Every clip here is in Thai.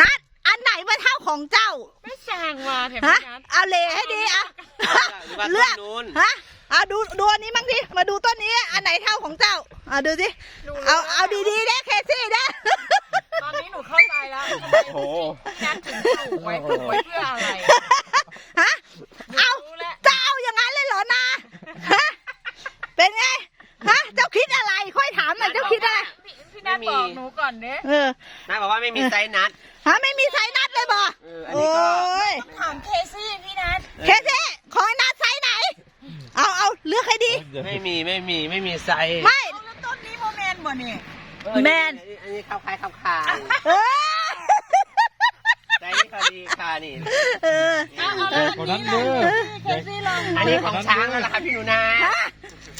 นัดอันไหนมันเท่าของเจ้า ไม่สั่งมาแถมฮะพี่นัทเอาเลให้ดีอะหรือว่าเลืต้อนกนู้นฮะเอาดูดูอันนี้มั้งดิมาดูต้นนี้ อันไหนเท่าของเจ้าเอาดูสิเอาเอาดีๆนะเคซี่นะตอนนี้หนูเข้าใจแล้วทำไมโอ้โหพี่นัทถึงปลูกไว้ปลูกไว้เพื่ออะไรฮะ เอา รู้แล้วจะเอาอย่างนั้นเลยเหรอนาฮะเป็นไงฮะเจ้าคิดอะไรค่อยถามหน่อยเจ้าคิดอะไรพี่พี่นัทบอกหนูก่อนเด้ เออน้าบอกว่าไม่มีไซส์นัด ฮะไม่มีไซส์นัดเลยบ่เอออันโอ้นี้ก็ ยถามเคซี่พี่นัทเคซี่ขอให้นัดไซส์ไหน เอาเอาเลือกให้ดี ไม่มีไม่มีไม่มีไซส์ไม่ เอาแล้วต้นนี้โมเมนต์บ่เนี่ยเออแมน อัอันนี้เข้าคล้ายเข้าคายเออไซส์นี่เขาดีค่ะนี่ เออ เอาเอาแล้วอันนี้ล่ะเคซี่ลองอันนี้ของช้างแล้วล่ะครับพี่หนูนา ฮะ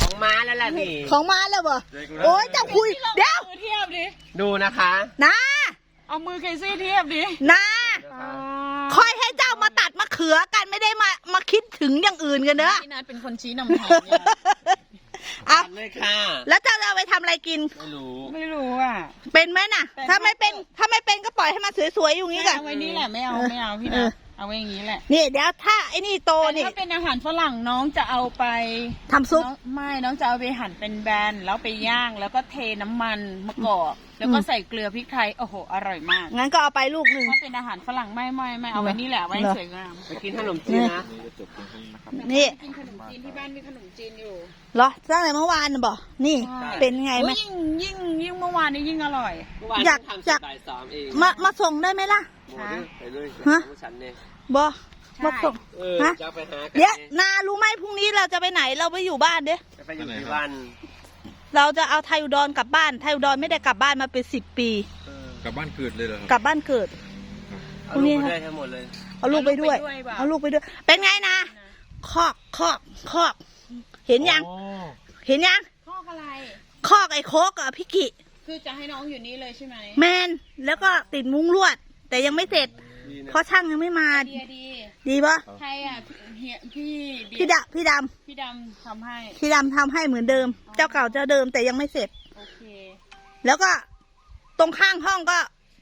ของม้าแล้วล่ะนี่ ของมาแล้วบ่โอ้ยเจ้าคุย เดี๋ยว มือเทียบดิ ดูนะคะนะ เอามือเคซี่เทียบดินะคอยให้เจ้ามาตัดมะเขือกันไม่ได้มามาคิดถึงอย่างอื่นกันเด้อพี่นัทเป็นคนชี้นำทางเนี่ยเอาตัดเลยค่ะ แล้วเจ้าจะเอาไปทำอะไรกิน ไม่รู้ ไม่รู้อะ เป็นไหมน่ะเป็นถ้าไม่เป็นถ้าไม่เป็นก็ปล่อยให้มันสวยๆอยู่งี้กัน เอาไว้นี่แหละไม่เอาไม่เอาพี่เอนัอทเอาไว้อย่างนี้แหละนี่เดี๋ยวถ้าไอ้นี่โตแต่นี่ถ้าเป็นอาหารฝรั่งน้องจะเอาไปทำซุป น้องไม่น้องจะเอาไปหั่นเป็นแบนแล้วไปย่างแล้วก็เทน้ำมันมะกอกแล้วก็อืมใส่เกลือพริกไทย โอ้โห อร่อยมากงั้นก็เอาไปลูกหนึ่งถ้าเป็นอาหารฝรั่งไม่ไม่ไม่เอาไว้นี่แหละไว้ให้เหรอสวยงามไปกินขนมจีนนะนี่กินขนมจีนที่บ้านมีขนมจีนอยู่เหรอตั้งแต่เมื่อวานน่ะบ่นี่ใช่เป็นไงไหมโอ้ยยิ่งยิ่งยิ่งเมื่อวานนี้ยิ่งอร่อยเมื่อวานอยากทำอเสร็ยาจกบ่ายสามเองมามาส่งได้ไหมล่ะโอ้ยไปเลยฮะฉันเนี่ยบ่ใช่มาส่งเออฮะจะไปหากัเดี๋ยวนี่นารู้ไหมพรุ่งนี้เราจะไปไหนเราไปอยู่บ้านเด้จะไปอยู่ที่บ้าน เราจะเอาไทยอุดรกลับบ้านไทยอุดรไม่ได้กลับบ้านมาเป็นสิบปีเออกลับบ้านเกิดเลยเหรอครับกลับบ้านเกิด เอาพรุ่งนี้ลูกครับไปด้วยทั้งหมดเลย เอาลูกไปด้วย เอาลูกไปด้วย เป็นไงนะคอกคอกคอก เห็นยัง อ๋อเห็นยังข้ออะไร คอกไอ้โคกอะพี่กิ คือจะให้น้องอยู่นี่เลยใช่ไหมแมนแล้วก็ติดมุ้งลวด แต่ยังไม่เสร็จดีนะ เพราะช่างยังไม่มาดีดี ดีปะใครอะเฮียพี่เบียร์พี่ดะพี่ดพี่ดำทำให้ำพี่ดำทำให้เหมือนเดิม เจ้าเก่าเจ้าเดิมแต่ยังไม่เสร็จ โอเค แล้วก็ตรงข้างห้องก็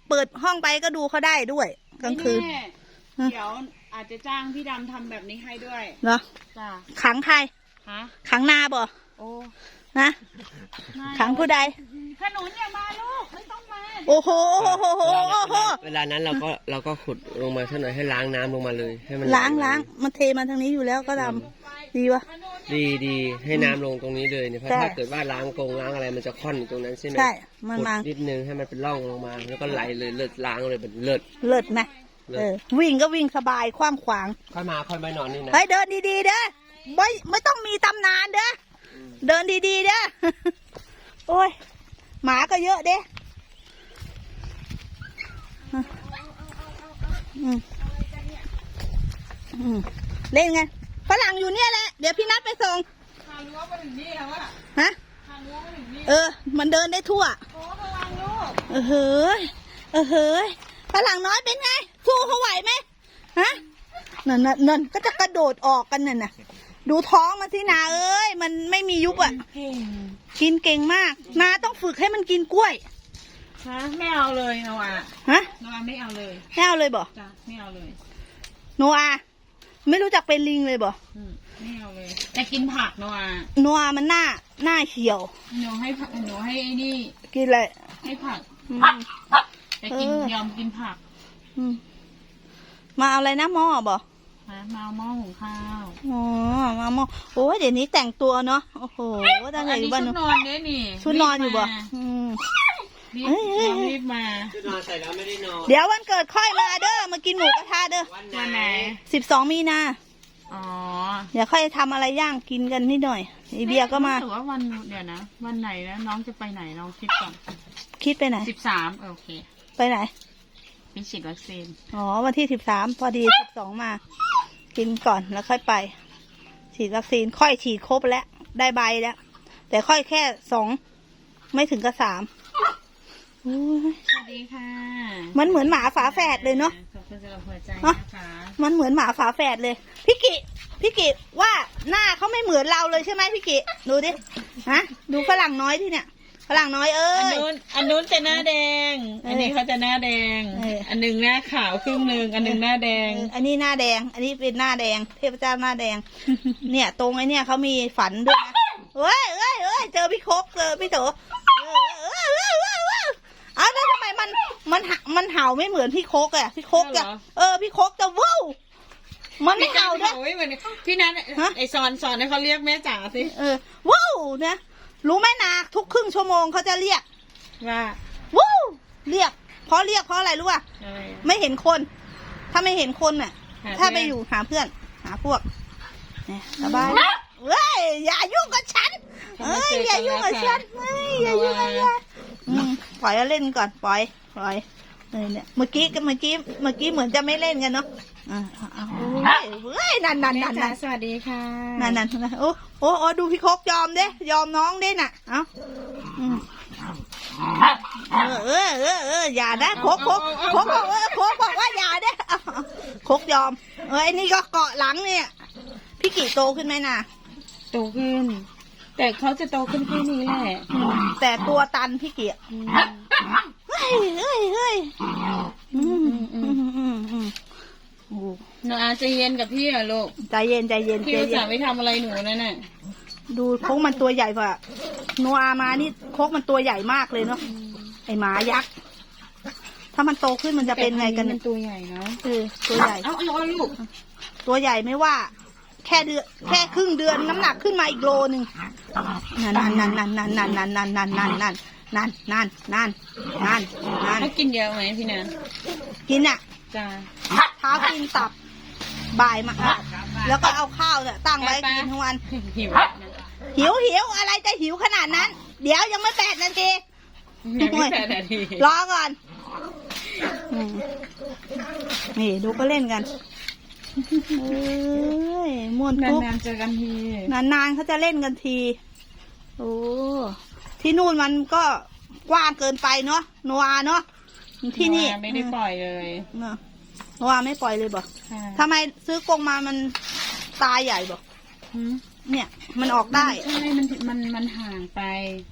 เปิดห้องไปก็ดูเขาได้ด้วยกลางคืน ไม่แน่ฮะ เดี๋ยวอาจจะจ้างพี่ดำทำแบบนี้ให้ด้วย เนาะจ้ะขังใครฮะ ขังนาบ่โอ้ นะไม่ขังผู้ใดขนุนอย่ามาลูกไม่ต้องมาโอ้โหโอ้โหโอ้โหโอ้โหเวลานั้นเราก็เราก็ขุดลงมาสักหน่อยให้ล้างน้ำลงมาเลยให้มันล้างล้างมันเทมาทางนี้อยู่แล้วก็ดำดีวะขนุนดีดีให้น้ำลงตรงนี้เลยเนี่ยเพราะใช่ถ้าเกิดว่าล้างกงล้างอะไรมันจะค่อนอยู่ตรงนั้นใช่ไหมใช่มันขุดมานิดนึงให้มันเป็นร่องลงมา แล้วก็ไหลเลยเลิศล้างเลยแบบเลิศเลิศไหมเลิศเออวิ่งก็วิ่งสบายคว้างขวางค่อยมาค่อยมานอนนี่นะเฮ้ยเดินดีๆเด้อไม่ไม่ต้องมีตำนานเด้อ เดินดีๆเด้อโอ้ย หมาก็เยอะเด้อืมอืมเล่นไงฝรั่งอยู่เนี่ยแหละ เดี๋ยวพี่นัดไปส่งทางรั้วมาถึงนี่แล้วอะฮะทางรั้วมาถึงนี่เออ มันเดินได้ทั่วโอ้ระวังลูกเออเฮ้ยเออเฮ้ยฝรั่งน้อยเป็นไงสู้เขาไหวไหมฮะนั่นนั่นนั่นก็จะกระโดดออกกันนั่นน่ะ ดูท้องมันสินาเอ้ย มันไม่มียุบอะ เก่งกินเก่งมาก นาต้องฝึกให้มันกินกล้วย ฮะไม่เอาเลยโนอาฮะโนอาไม่เอาเลยไม่เอาเลยบ่จ้ะไม่เอาเลยโนอาไม่รู้จักเป็นลิงเลยบ่อืมไม่เอาเลย แต่กินผักโนอาโนอามันหน้าหน้าเขียว หนูให้ผักหนูให้ไอ้นี่ กินอะไรให้ผัก อืม แต่กินเออ ยอมกินผัก อืมมาเอาอะไรนะหม้อบ่นะ มาเอาหม้อหุงข้าวอ๋อมาหม้อโอ้ยเดี๋ยวนี้แต่งตัวเนาะโอ้โหตั้งแต่อันอยู่นี้บ้านชุดเนอะนอนเนี่ยนี่ชุดนอนอยู่บ่รีบมาอืม รีบเอ้ยเอ้ย น้องรีบมา ชุดนอนใส่แล้วไม่ได้นอน เดี๋ยววันเกิดค่อยมาเด้อมากินหมูกระทะเด้อวันวันไหไหนนสิบสองมีนาอ๋อเดี๋ยวค่อยทำอะไรย่างกินกันนิดหน่อยไอเบียร์ก็มาถือว่าวันเดี๋ยวนะ วันไหนนะน้องจะไปไหนลองคิดก่อนคิดไปไหน สิบสามโอเคไปไหน ไปฉีดวัคซีนอ๋อวันที่สิบสามพอดีสิบสองมา กินก่อนแล้วค่อยไป ฉีดวัคซีนค่อยฉีดครบแล้ว ได้ใบแล้ว แต่ค่อยแค่สองไม่ถึงกับสามโอ้ยสวัสดีค่ะ มันเหมือนหมาฝาแฝดเลยเนาะขอบคุณสำหรับหัวใจนะคะมันเหมือนหมาฝาแฝดเลยพี่กิพี่กิว่าหน้าเขาไม่เหมือนเราเลยใช่ไหมพี่กิดูดิฮะดูฝรั่งน้อยที่เนี่ย ฝรั่งน้อยเอ้อันย นู้นอันนู้นจะหน้าแดงเอออัอันนี้เขาจะหน้าแดง เอออั อันหนึ่งหน้าขาวครึ่งหนึ่งอันหนึ่งหน้าแดงเอออันนี้หน้าแดง อันนี้เป็นหน้าแดง เทพเจ้าหน้าแดง เนี่ยตรงไอ้เนี่ยเขามีฝันด้วยนะเอ้ยเอ้ยเอ้ยเจอพี่โคกเจอพี่โตเออเออเออเออเออเอาแล้วทำไมมันมันหมันเห่าไม่เหมือนพี่โคกอะพี่โคกจะเอาเหรอเออพี่โคกจะวู้วมันไม่เห่าด้วย โอ้ยเหมือนพี่นัทฮะ ไอสอนสอนให้เขาเรียกแม่จ๋าสิ เออวู้วนะ รู้ไหมนาทุกครึ่งชั่วโมงเขาจะเรียกว่าวู้วเรียกเพราะเรียกเพราะอะไรรู้ป่ะอะไรไม่เห็นคน ถ้าไม่เห็นคนน่ะ หาถ้าเพื่อนไปอยู่หาเพื่อน หาพวกเนี่ยสบายเฮ้ยอย่ายุ่งกับฉันเอ้ยอย่ายุ่งกับฉันเฮ้ยอย่ายุ่งกับฉันอืมปล่อยแล้วเล่นก่อนปล่อยปล่อย เออเนี่ยเมื่อกี้กับเมื่อกี้เมื่อกี้เหมือนจะไม่เล่นกันเนาะอ่าเอาเฮ้ยเฮ้ยนั่นนั่นแม่นั่นจ๋านั่นสวัสดีค่ะนั่นนั่นนั่นโอ้โอ้โอ้ดูพี่โคกยอมเด้ยอมน้องเด้น่ะเอ้าอืมเออเออเออเอออย่านะโคกโคกโคกบอกว่าโคกบอกว่าอย่าเด้เอาเอาโคกยอม เออไอ้นี่ก็เกาะหลังเนี่ย พี่กี่โตขึ้นไหมน่ะ โตขึ้น แต่เขาจะโตขึ้นแค่นี้แหละอืมแต่ตัวตันพี่กี่อะอืม เฮ้ยเฮ้ยเฮ้ยอืมอืมอืมอืมโอ้หนูอาใจเย็นกับพี่เหรอลูก ใจเย็นใจเย็นพี่ใจอุตเย็ส่านห์ไม่ทำอะไรหนูนั่นน่ะดูโคกมันตัวใหญ่กว่าโนอามานี่โคกมันตัวใหญ่มากเลยเนาะไอหมายักษ์ถ้ามันโตขึ้นมันจะเป็นไงกันมัเนี่ยนตัวใหญ่เนาะเออตัวใหญ่ เอาเอาเอาลูกตัวใหญ่ไม่ว่า แค่เดือนแค่ครึ่งเดือนน้ำหนักขึ้นมาอีกโลหนึ่งนั่นนั่นนั่นนั่นนั่นนั่นนั่นนั่นนั่นนั่น นั่นนั่นนั่นนั่นนั่นเขากินเยอะไหมพี่นันกินอะจ้าเช้ากินตับบ่ายมาแล้วก็เอาข้าวเนี่ยตั้งไว้ไปๆกินทั้งวันหิวหิวหิวอะไรจะหิวขนาดนั้น เดี๋ยวยังไม่แปดนาทียังไม่แปดนาทีรอก่อนอืมนี่ดูก็เล่นกันเอ้ยม่วนปุ๊บนานๆเจอกันทีนานๆเขาจะเล่นกันที โอ้ ที่นู่นมันก็กว้างเกินไปเนาะโนอาเนาะที่นี่ไม่ได้ปล่อยเลยเนอะโนอาไม่ปล่อยเลยบอกค่ะทำไมซื้อกรงมามันตายใหญ่บอกหืมเนี่ยมันออกได้ใช่มันมันมันห่างไป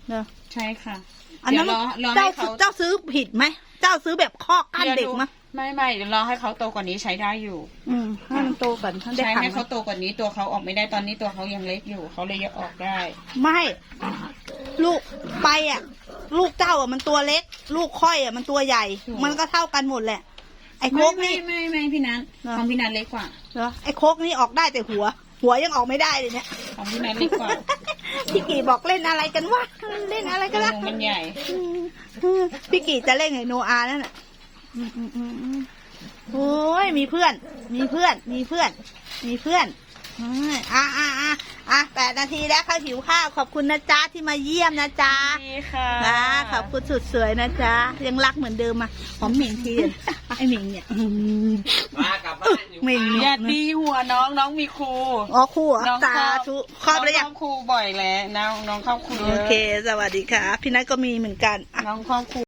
เนอะใช่ค่ะอันนั้นเดี๋ยวรอรอให้เจ้าเขาเจ้าซื้อผิดไหม เจ้าซื้อแบบคอกกั้นเด็กมั้ยไม่ไม่เดี๋ยวรอให้เขาโตกว่านี้ใช้ได้อยู่ อืมให้มันโตก่อนท่านได้ใช้ขังให้เขาโตกว่านี้ตัวเขาออกไม่ได้ตอนนี้ตัวเขายังเล็กอยู่เขาเลยยังออกได้ ไม่ ลูกไปอะ ลูกเจ้าอะมันตัวเล็ก ลูกค่อยอะมันตัวใหญ่ถูกมันก็เท่ากันหมดแหละ ไอ้โคไม่กไม่นี่ ไม่ไม่พี่นัทเหรอ ของพี่นัทเล็กกว่า เหรอไอ้โคกนี่ออกได้แต่หัว หัวยังออกไม่ได้เลยเนี่ย ของพี่นัทเล็กกว่าพี่กี่บอกเล่นอะไรกันวะเล่นอะไรกันตัวละหนูมันใหญ่อืมอืมพี่กี่จะเล่นไงโนอานั่นน่ะอืมอืมอืมอืมโอ้ยมีเพื่อน มีเพื่อน มีเพื่อน มีเพื่อน อืมอะอะอะอะแปดนาทีแล้วข้าวหิวข้าวขอบคุณนะจ๊ะที่มาเยี่ยมนะจ๊ะดีค่ะนะขอบคุณสุดสวยนะจ๊ะยังรักเหมือนเดิมอะหอมหมิงทีอะไอหมิงเนี่ยอืมมากลับบ้านอยู่หมิงอเนี่ย่ายตีหัวน้องน้องมีครู อ๋อคู่เหรน้อะองสาธุครอบแล้วยัง น้องเข้าครูบ่อยแล้วน้องน้องเข้าครูเยโออะเค สวัสดีค่ะ พี่นัทก็มีเหมือนกันอะ น้องเข้าครู